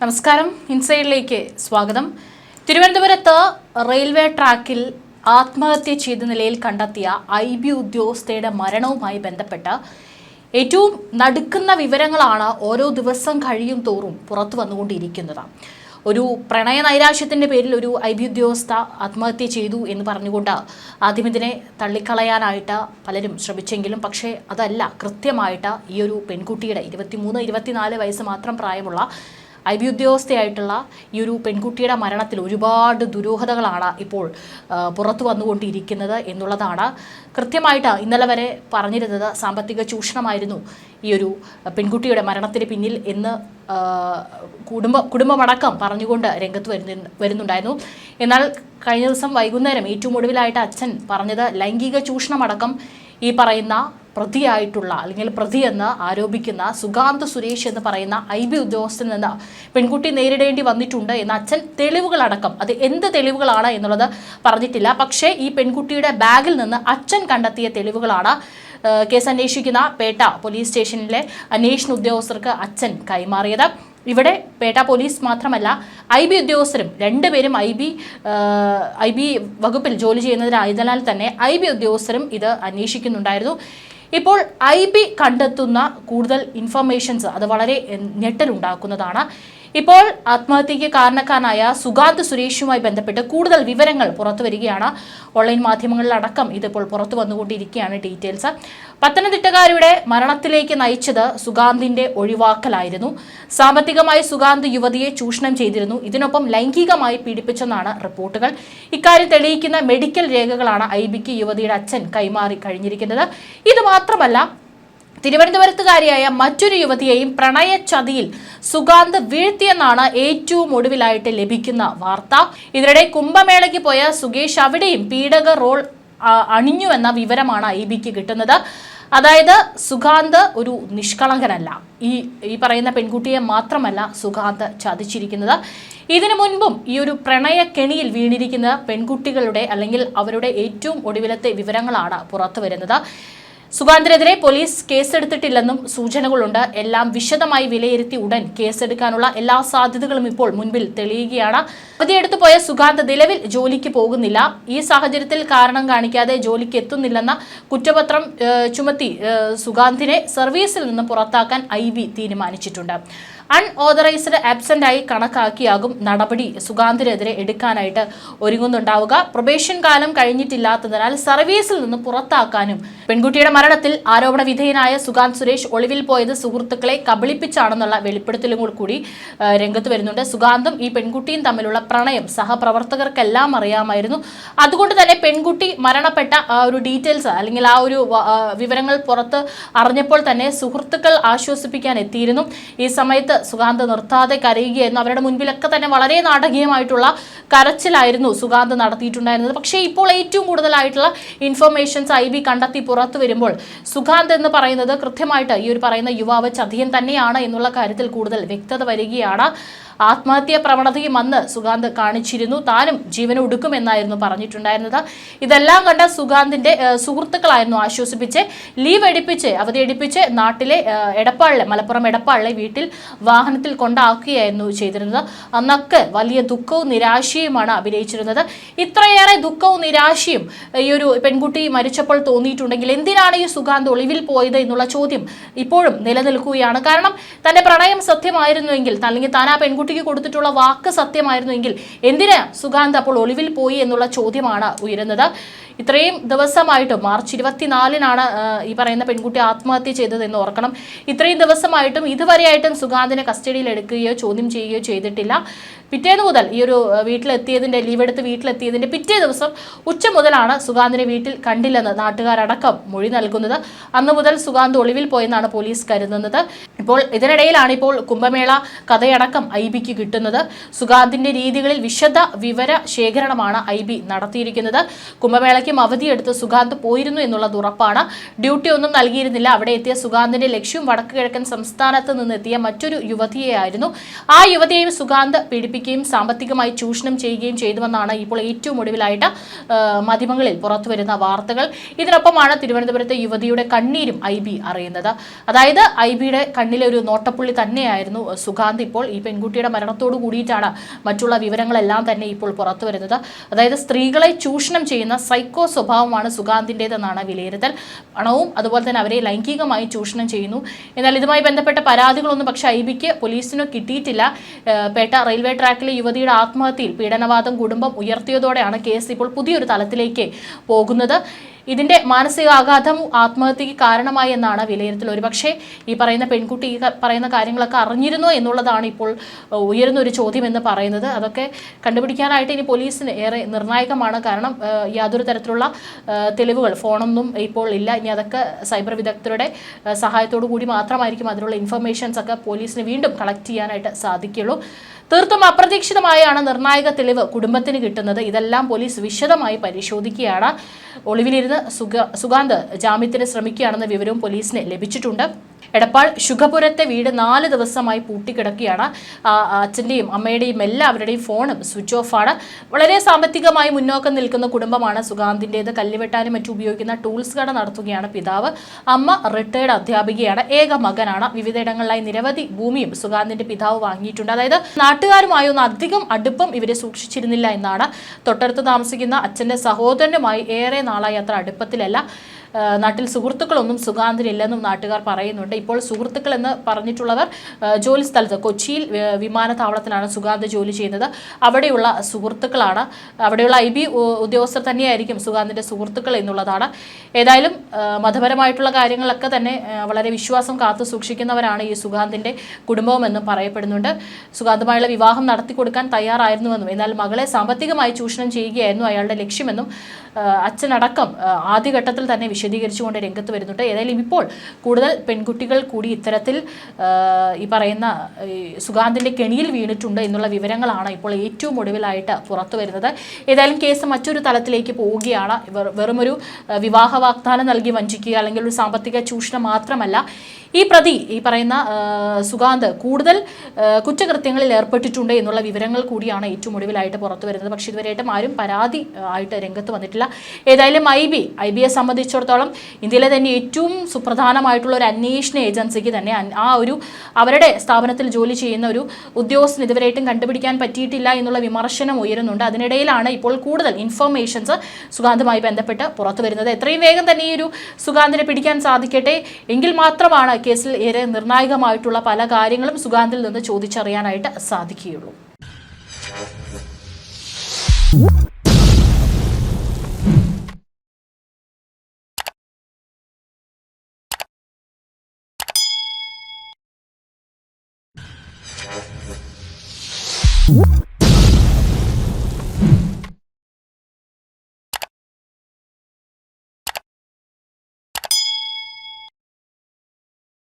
നമസ്കാരം. ഇൻസൈഡിലേക്ക് സ്വാഗതം. തിരുവനന്തപുരത്ത് റെയിൽവേ ട്രാക്കിൽ ആത്മഹത്യ ചെയ്ത നിലയിൽ കണ്ടെത്തിയ ഐ ബി ഉദ്യോഗസ്ഥയുടെ മരണവുമായി ബന്ധപ്പെട്ട് ഏറ്റവും നടുക്കുന്ന വിവരങ്ങളാണ് ഓരോ ദിവസം കഴിയും തോറും പുറത്തു വന്നുകൊണ്ടിരിക്കുന്നത്. ഒരു പ്രണയ നൈരാശ്യത്തിന്റെ പേരിൽ ഒരു ഐ ബി ഉദ്യോഗസ്ഥ ആത്മഹത്യ ചെയ്തു എന്ന് പറഞ്ഞുകൊണ്ട് ആദ്യം ഇതിനെ തള്ളിക്കളയാനായിട്ട് പലരും ശ്രമിച്ചെങ്കിലും പക്ഷേ അതല്ല കൃത്യമായിട്ട് ഈ ഒരു പെൺകുട്ടിയുടെ ഇരുപത്തിമൂന്ന് ഇരുപത്തിനാല് വയസ്സ് മാത്രം പ്രായമുള്ള ഐ ബി ഉദ്യോഗസ്ഥയായിട്ടുള്ള ഈ ഒരു പെൺകുട്ടിയുടെ മരണത്തിൽ ഒരുപാട് ദുരൂഹതകളാണ് ഇപ്പോൾ പുറത്തു വന്നുകൊണ്ടിരിക്കുന്നത് എന്നുള്ളതാണ് കൃത്യമായിട്ട് ഇന്നലെ വരെ പറഞ്ഞിരുന്നത് സാമ്പത്തിക ചൂഷണമായിരുന്നു ഈ ഒരു പെൺകുട്ടിയുടെ മരണത്തിന് പിന്നിൽ എന്ന് കുടുംബ കുടുംബമടക്കം പറഞ്ഞുകൊണ്ട് രംഗത്ത് വരുന്നു വരുന്നുണ്ടായിരുന്നു. എന്നാൽ കഴിഞ്ഞ ദിവസം വൈകുന്നേരം ഏറ്റവും ഒടുവിലായിട്ട് അച്ഛൻ പറഞ്ഞത് ലൈംഗിക ചൂഷണമടക്കം ഈ പറയുന്ന പ്രതിയായിട്ടുള്ള അല്ലെങ്കിൽ പ്രതി എന്ന് ആരോപിക്കുന്ന സുഗാന്ത് സുരേഷ് എന്ന് പറയുന്ന ഐ ബി ഉദ്യോഗസ്ഥനിൽ നിന്ന് പെൺകുട്ടി നേരിടേണ്ടി വന്നിട്ടുണ്ട് എന്ന അച്ഛൻ തെളിവുകളടക്കം. അത് എന്ത് തെളിവുകളാണ് എന്നുള്ളത് പറഞ്ഞിട്ടില്ല. പക്ഷേ ഈ പെൺകുട്ടിയുടെ ബാഗിൽ നിന്ന് അച്ഛൻ കണ്ടെത്തിയ തെളിവുകളാണ് കേസ് അന്വേഷിക്കുന്ന പേട്ട പോലീസ് സ്റ്റേഷനിലെ അന്വേഷണ ഉദ്യോഗസ്ഥർക്ക് അച്ഛൻ കൈമാറിയത്. ഇവിടെ പേട്ട പോലീസ് മാത്രമല്ല ഐ ബി ഉദ്യോഗസ്ഥരും രണ്ടുപേരും ഐ ബി ഐ ബി വകുപ്പിൽ ജോലി ചെയ്യുന്നതിനായതിനാൽ തന്നെ ഐ ബി ഉദ്യോഗസ്ഥരും ഇത് അന്വേഷിക്കുന്നുണ്ടായിരുന്നു. ഇപ്പോൾ ഐ ബി കണ്ടെത്തുന്ന കൂടുതൽ ഇൻഫർമേഷൻസ് അത് വളരെ ഞെട്ടലുണ്ടാക്കുന്നതാണ്. ഇപ്പോൾ ആത്മഹത്യയ്ക്ക് കാരണക്കാരനായ സുഗാന്ത് സുരേഷുമായി ബന്ധപ്പെട്ട് കൂടുതൽ വിവരങ്ങൾ പുറത്തു വരികയാണ്. ഓൺലൈൻ മാധ്യമങ്ങളിലടക്കം ഇതിപ്പോൾ പുറത്തു വന്നുകൊണ്ടിരിക്കുകയാണ് ഡീറ്റെയിൽസ്. പത്തനംതിട്ടക്കാരുടെ മരണത്തിലേക്ക് നയിച്ചത് സുഗാന്തിന്റെ ഒഴിവാക്കലായിരുന്നു. സാമ്പത്തികമായി സുഗാന്ത് യുവതിയെ ചൂഷണം ചെയ്തിരുന്നു. ഇതിനൊപ്പം ലൈംഗികമായി പീഡിപ്പിച്ചെന്നാണ് റിപ്പോർട്ടുകൾ. ഇക്കാര്യം തെളിയിക്കുന്ന മെഡിക്കൽ രേഖകളാണ് ഐ ബിക്ക് യുവതിയുടെ അച്ഛൻ കൈമാറി കഴിഞ്ഞിരിക്കുന്നത്. ഇത് മാത്രമല്ല തിരുവനന്തപുരത്തുകാരിയായ മറ്റൊരു യുവതിയെയും പ്രണയച്ചതിയിൽ സുഗാന്ത് വീഴ്ത്തിയെന്നാണ് ഏറ്റവും ഒടുവിലായിട്ട് ലഭിക്കുന്ന വാർത്ത. ഇതിനിടെ കുംഭമേളയ്ക്ക് പോയ സുഗേഷ് അവിടെയും പീഡക റോൾ അണിഞ്ഞുവെന്ന വിവരമാണ് ഐ ബിക്ക് കിട്ടുന്നത്. അതായത് സുഗാന്ത് ഒരു നിഷ്കളങ്കനല്ല. ഈ ഈ പറയുന്ന പെൺകുട്ടിയെ മാത്രമല്ല സുഗാന്ത് ചതിച്ചിരിക്കുന്നത്. ഇതിനു മുൻപും ഈ ഒരു പ്രണയ കെണിയിൽ വീണിരിക്കുന്ന പെൺകുട്ടികളുടെ അല്ലെങ്കിൽ അവരുടെ ഏറ്റവും ഒടുവിലത്തെ വിവരങ്ങളാണ് പുറത്തു വരുന്നത് സുഗാന്തിനെതിരെ പോലീസ് കേസെടുത്തിട്ടില്ലെന്നും സൂചനകളുണ്ട്. എല്ലാം വിശദമായി വിലയിരുത്തി ഉടൻ കേസെടുക്കാനുള്ള എല്ലാ സാധ്യതകളും ഇപ്പോൾ മുൻപിൽ തെളിയുകയാണ്. അവധിയെടുത്തു പോയ സുഗാന്ത് നിലവിൽ ജോലിക്ക് പോകുന്നില്ല. ഈ സാഹചര്യത്തിൽ കാരണം കാണിക്കാതെ ജോലിക്ക് എത്തുന്നില്ലെന്ന കുറ്റപത്രം ചുമത്തി സുഗാന്തിനെ സർവീസിൽ നിന്ന് പുറത്താക്കാൻ ഐ തീരുമാനിച്ചിട്ടുണ്ട്. അൺഓതറൈസ്ഡ് ആബ്സെന്റ് ആയി കണക്കാക്കിയാകും നടപടി. സുഗാന്തിനെതിരെ എടുക്കാനായിട്ട് ഒരുങ്ങുന്നുണ്ടാവുക. പ്രൊബേഷൻ കാലം കഴിഞ്ഞിട്ടില്ലാത്തതിനാൽ സർവീസിൽ നിന്ന് പുറത്താക്കാനും. പെൺകുട്ടിയുടെ മരണത്തിൽ ആരോപണ വിധേയനായ സുഗാന്ത് സുരേഷ് ഒളിവിൽ പോയത് സുഹൃത്തുക്കളെ കബളിപ്പിച്ചാണെന്നുള്ള വെളിപ്പെടുത്തലും കൂടി രംഗത്ത് വരുന്നുണ്ട്. സുഗാന്തും ഈ പെൺകുട്ടിയും തമ്മിലുള്ള പ്രണയം സഹപ്രവർത്തകർക്കെല്ലാം അറിയാമായിരുന്നു. അതുകൊണ്ട് തന്നെ പെൺകുട്ടി മരണപ്പെട്ട ആ ഒരു ഡീറ്റെയിൽസ് അല്ലെങ്കിൽ ആ ഒരു വിവരങ്ങൾ പുറത്ത് അറിഞ്ഞപ്പോൾ തന്നെ സുഹൃത്തുക്കൾ ആശ്വസിപ്പിക്കാൻ എത്തിയിരുന്നു. ഈ സമയത്ത് സുഗാന്ത് നിർത്താതെ കരയുകയായിരുന്നു. അവരുടെ മുൻപിലൊക്കെ തന്നെ വളരെ നാടകീയമായിട്ടുള്ള കരച്ചിലായിരുന്നു സുഗാന്ത് നടത്തിയിട്ടുണ്ടായിരുന്നത്. പക്ഷേ ഇപ്പോൾ ഏറ്റവും കൂടുതലായിട്ടുള്ള ഇൻഫർമേഷൻസ് ഐ ബി കണ്ടെത്തി പുറത്തു വരുമ്പോൾ സുഗാന്ത് എന്ന് പറയുന്നത് കൃത്യമായിട്ട് ഈ ഒരു പറയുന്ന യുവാവ് ചതിയൻ തന്നെയാണ് എന്നുള്ള കാര്യത്തിൽ കൂടുതൽ വ്യക്തത വരികയാണ്. ആത്മഹത്യാ പ്രവണതയും അന്ന് സുഗാന്ത് കാണിച്ചിരുന്നു. താനും ജീവനെ ഒടുക്കുമെന്നായിരുന്നു പറഞ്ഞിട്ടുണ്ടായിരുന്നത്. ഇതെല്ലാം കണ്ട സുഗാന്തിന്റെ സുഹൃത്തുക്കളായിരുന്നു ആശ്വസിപ്പിച്ച് ലീവ് എടുപ്പിച്ച് അവധി എടുപ്പിച്ച് നാട്ടിലെ എടപ്പാളിലെ മലപ്പുറം എടപ്പാളിലെ വീട്ടിൽ വാഹനത്തിൽ കൊണ്ടാക്കുകയായിരുന്നു ചെയ്തിരുന്നത്. അന്നൊക്കെ വലിയ ദുഃഖവും നിരാശയുമാണ് അഭിനയിച്ചിരുന്നത്. ഇത്രയേറെ ദുഃഖവും നിരാശയും ഈ ഒരു പെൺകുട്ടി മരിച്ചപ്പോൾ തോന്നിയിട്ടുണ്ടെങ്കിൽ എന്തിനാണ് ഈ സുഗാന്ത് ഒളിവിൽ പോയത് എന്നുള്ള ചോദ്യം ഇപ്പോഴും നിലനിൽക്കുകയാണ്. കാരണം തന്റെ പ്രണയം സത്യമായിരുന്നുവെങ്കിൽ അല്ലെങ്കിൽ താൻ ആ പെൺകുട്ടിക്ക് കൊടുത്തിട്ടുള്ള വാക്ക് സത്യമായിരുന്നുവെങ്കിൽ എന്തിനാ സുഗാന്ത് അപ്പോൾ ഒളിവിൽ പോയി എന്നുള്ള ചോദ്യമാണ് ഉയരുന്നത്. ഇത്രയും ദിവസമായിട്ടും മാർച്ച് ഇരുപത്തിനാലിനാണ് ഈ പറയുന്ന പെൺകുട്ടി ആത്മഹത്യ ചെയ്തത് എന്ന് ഓർക്കണം. ഇത്രയും ദിവസമായിട്ടും ഇതുവരെയായിട്ടും സുഗാന്തിനെ കസ്റ്റഡിയിൽ എടുക്കുകയോ ചോദ്യം ചെയ്യുകയോ ചെയ്തിട്ടില്ല. പിറ്റേന്ന് മുതൽ ഈ ഒരു വീട്ടിലെത്തിയതിന്റെ ലീവെടുത്ത് വീട്ടിലെത്തിയതിന്റെ പിറ്റേ ദിവസം ഉച്ച മുതലാണ് സുഗാന്തിനെ വീട്ടിൽ കണ്ടില്ലെന്ന് നാട്ടുകാരടക്കം മൊഴി നൽകുന്നത്. അന്ന് മുതൽ സുഗാന്ത് ഒളിവിൽ പോയെന്നാണ് പോലീസ് കരുതുന്നത്. ഇപ്പോൾ ഇതിനിടയിലാണ് ഇപ്പോൾ കുംഭമേള കഥയടക്കം ഐ ബിക്ക് കിട്ടുന്നത്. സുഗാന്തിന്റെ രീതികളിൽ വിശദ വിവര ശേഖരണമാണ് ഐ ബി നടത്തിയിരിക്കുന്നത്. കുംഭമേളയ്ക്കും അവധിയെടുത്ത് സുഗാന്ത് പോയിരുന്നു എന്നുള്ളത് ഉറപ്പാണ്. ഡ്യൂട്ടി ഒന്നും നൽകിയിരുന്നില്ല. അവിടെ എത്തിയ സുഗാന്തിന്റെ ലക്ഷ്യം വടക്കു കിഴക്കൻ സംസ്ഥാനത്ത് നിന്നെത്തിയ മറ്റൊരു യുവതിയെയായിരുന്നു. ആ യുവതിയെയും സുഗാന്ത് പീഡിപ്പിക്കുകയും സാമ്പത്തികമായി ചൂഷണം ചെയ്യുകയും ചെയ്തുവെന്നാണ് ഇപ്പോൾ ഏറ്റവും ഒടുവിലായിട്ട് മാധ്യമങ്ങളിൽ പുറത്തുവരുന്ന വാർത്തകൾ. ഇതിനൊപ്പമാണ് തിരുവനന്തപുരത്തെ യുവതിയുടെ കണ്ണീരും ഐ ബി അറിയുന്നത്. അതായത് ഐ ബിയുടെ കണ്ണിലെ ഒരു നോട്ടപ്പുള്ളി തന്നെയായിരുന്നു സുഗാന്ത് ഇപ്പോൾ. ഈ പെൺകുട്ടിയുടെ മരണത്തോട് കൂടിയിട്ടാണ് മറ്റുള്ള വിവരങ്ങളെല്ലാം തന്നെ ഇപ്പോൾ പുറത്തു വരുന്നത് അതായത് സ്ത്രീകളെ ചൂഷണം ചെയ്യുന്ന സൈക്കോ സ്വഭാവമാണ് സുഗാന്തിന്റെതെന്നാണ് വിലയിരുത്തൽ. പണവും അതുപോലെ തന്നെ അവരെ ലൈംഗികമായി ചൂഷണം ചെയ്യുന്നു. എന്നാൽ ഇതുമായി ബന്ധപ്പെട്ട പരാതികളൊന്നും പക്ഷേ ഐ ബിക്ക് പോലീസിനോ കിട്ടിയിട്ടില്ല. പേട്ട റെയിൽവേ ട്രാക്കിലെ യുവതിയുടെ ആത്മഹത്യയിൽ പീഡനവാദം കുടുംബം ഉയർത്തിയതോടെയാണ് കേസ് ഇപ്പോൾ പുതിയൊരു തലത്തിലേക്ക് പോകുന്നത്. ഇതിന്റെ മാനസികാഘാതം ആത്മഹത്യക്ക് കാരണമായി എന്നാണ് വിലയിരുത്തൽ. ഒരുപക്ഷെ ഈ പറയുന്ന പെൺകുട്ടി ഈ പറയുന്ന കാര്യങ്ങളൊക്കെ അറിഞ്ഞിരുന്നോ എന്നുള്ളതാണ് ഇപ്പോൾ ഉയരുന്ന ഒരു ചോദ്യം എന്ന് പറയുന്നത്. അതൊക്കെ കണ്ടുപിടിക്കാനായിട്ട് ഇനി പോലീസിന് ഏറെ നിർണായകമാണ്. കാരണം യാതൊരു തരത്തിലുള്ള തെളിവുകൾ ഫോണൊന്നും ഇപ്പോൾ ഇല്ല. ഇനി അതൊക്കെ സൈബർ വിദഗ്ധരുടെ സഹായത്തോടു കൂടി മാത്രമായിരിക്കും അതിനുള്ള ഇൻഫർമേഷൻസ് ഒക്കെ പോലീസിന് വീണ്ടും കളക്ട് ചെയ്യാനായിട്ട് സാധിക്കുള്ളൂ തീർത്തും അപ്രതീക്ഷിതമായാണ് നിർണായക തെളിവ് കുടുംബത്തിന് കിട്ടുന്നത്. ഇതെല്ലാം പോലീസ് വിശദമായി പരിശോധിക്കുകയാണ്. ഒളിവിലിരുന്ന് സുഗ സുഗാന്ത് ജാമ്യത്തിന് ശ്രമിക്കുകയാണെന്ന വിവരവും പോലീസിന് ലഭിച്ചിട്ടുണ്ട്. എടപ്പാൾ ശുഖപുരത്തെ വീട് നാല് ദിവസമായി പൂട്ടിക്കിടക്കുകയാണ്. അച്ഛന്റെയും അമ്മയുടെയും എല്ലാവരുടെയും ഫോണും സ്വിച്ച് ഓഫാണ് വളരെ സാമ്പത്തികമായി മുന്നോക്കം നിൽക്കുന്ന കുടുംബമാണ് സുഗാന്തിന്റേത് കല്ലുവെട്ടാനും മറ്റും ഉപയോഗിക്കുന്ന ടൂൾസ് കട നടത്തുകയാണ് പിതാവ്. അമ്മ റിട്ടയർഡ് അധ്യാപികയാണ്. ഏക മകനാണ്. വിവിധയിടങ്ങളിലായി നിരവധി ഭൂമിയും സുഗാന്തിന്റെ പിതാവ് വാങ്ങിയിട്ടുണ്ട്. അതായത് നാട്ടുകാരുമായി ഒന്നും അധികം അടുപ്പം ഇവരെ സൂക്ഷിച്ചിരുന്നില്ല എന്നാണ്. തൊട്ടടുത്ത് താമസിക്കുന്ന അച്ഛന്റെ സഹോദരനുമായി ഏറെ നാളായി അത്ര അടുപ്പത്തിലല്ല. നാട്ടിൽ സുഹൃത്തുക്കളൊന്നും സുഗാന്തിനില്ലെന്നും നാട്ടുകാർ പറയുന്നുണ്ട്. ഇപ്പോൾ സുഹൃത്തുക്കൾ എന്ന് പറഞ്ഞിട്ടുള്ളവർ ജോലി സ്ഥലത്ത് കൊച്ചിയിൽ വിമാനത്താവളത്തിലാണ് സുഗാന്ത് ജോലി ചെയ്യുന്നത്. അവിടെയുള്ള സുഹൃത്തുക്കളാണ്. അവിടെയുള്ള ഐ ബി ഉദ്യോഗസ്ഥർ തന്നെയായിരിക്കും സുഗാന്തിന്റെ സുഹൃത്തുക്കൾ എന്നുള്ളതാണ്. ഏതായാലും മതപരമായിട്ടുള്ള കാര്യങ്ങളൊക്കെ തന്നെ വളരെ വിശ്വാസം കാത്തു സൂക്ഷിക്കുന്നവരാണ് ഈ സുഗാന്തിന്റെ കുടുംബമെന്നും പറയപ്പെടുന്നുണ്ട്. സുഗാന്തുമായുള്ള വിവാഹം നടത്തി കൊടുക്കാൻ തയ്യാറായിരുന്നുവെന്നും എന്നാൽ മകളെ സാമ്പത്തികമായി ചൂഷണം ചെയ്യുകയായിരുന്നു അയാളുടെ ലക്ഷ്യമെന്നും അച്ഛനടക്കം ആദ്യഘട്ടത്തിൽ തന്നെ വിശദീകരിച്ചുകൊണ്ട് രംഗത്ത് വരുന്നുണ്ട്. ഏതായാലും ഇപ്പോൾ കൂടുതൽ പെൺകുട്ടികൾ കൂടി ഇത്തരത്തിൽ ഈ പറയുന്ന സുഗാന്തിന്റെ കെണിയിൽ വീണിട്ടുണ്ട് എന്നുള്ള വിവരങ്ങളാണ് ഇപ്പോൾ ഏറ്റവും ഒടുവിലായിട്ട് പുറത്തു വരുന്നത്. ഏതായാലും കേസ് മറ്റൊരു തലത്തിലേക്ക് പോവുകയാണ്. വെറു- വെറുമൊരു വിവാഹ വാഗ്ദാനം നൽകി വഞ്ചിക്കുക അല്ലെങ്കിൽ ഒരു സാമ്പത്തിക ചൂഷണം മാത്രമല്ല. ഈ പ്രതി ഈ പറയുന്ന സുഗാന്ത് കൂടുതൽ കുറ്റകൃത്യങ്ങളിൽ ഏർപ്പെട്ടിട്ടുണ്ട് എന്നുള്ള വിവരങ്ങൾ കൂടിയാണ് ഏറ്റവും ഒടുവിലായിട്ട് പുറത്തു വരുന്നത്. പക്ഷേ ഇതുവരെയായിട്ടും ആരും പരാതി ആയിട്ട് രംഗത്ത് വന്നിട്ടില്ല. ഏതായാലും ഐ ബി ഐ ബിയെ സംബന്ധിച്ചിടത്തോളം ഇന്ത്യയിലെ തന്നെ ഏറ്റവും സുപ്രധാനമായിട്ടുള്ള ഒരു അന്വേഷണ ഏജൻസിക്ക് തന്നെ ആ ഒരു അവരുടെ സ്ഥാപനത്തിൽ ജോലി ചെയ്യുന്ന ഒരു ഉദ്യോഗസ്ഥന് ഇതുവരെയായിട്ടും കണ്ടുപിടിക്കാൻ പറ്റിയിട്ടില്ല എന്നുള്ള വിമർശനം ഉയരുന്നുണ്ട്. അതിനിടയിലാണ് ഇപ്പോൾ കൂടുതൽ ഇൻഫർമേഷൻസ് സുഗാന്തുമായി ബന്ധപ്പെട്ട് പുറത്തു വരുന്നത്. എത്രയും വേഗം തന്നെ ഈ ഒരു സുഗാന്തിനെ പിടിക്കാൻ സാധിക്കട്ടെ. എങ്കിൽ മാത്രമാണ് കേസിൽ ഏറെ നിർണായകമായിട്ടുള്ള പല കാര്യങ്ങളും സുഗാന്തിൽ നിന്ന് ചോദിച്ചറിയാനായിട്ട് സാധിക്കുകയുള്ളൂ. Whoop.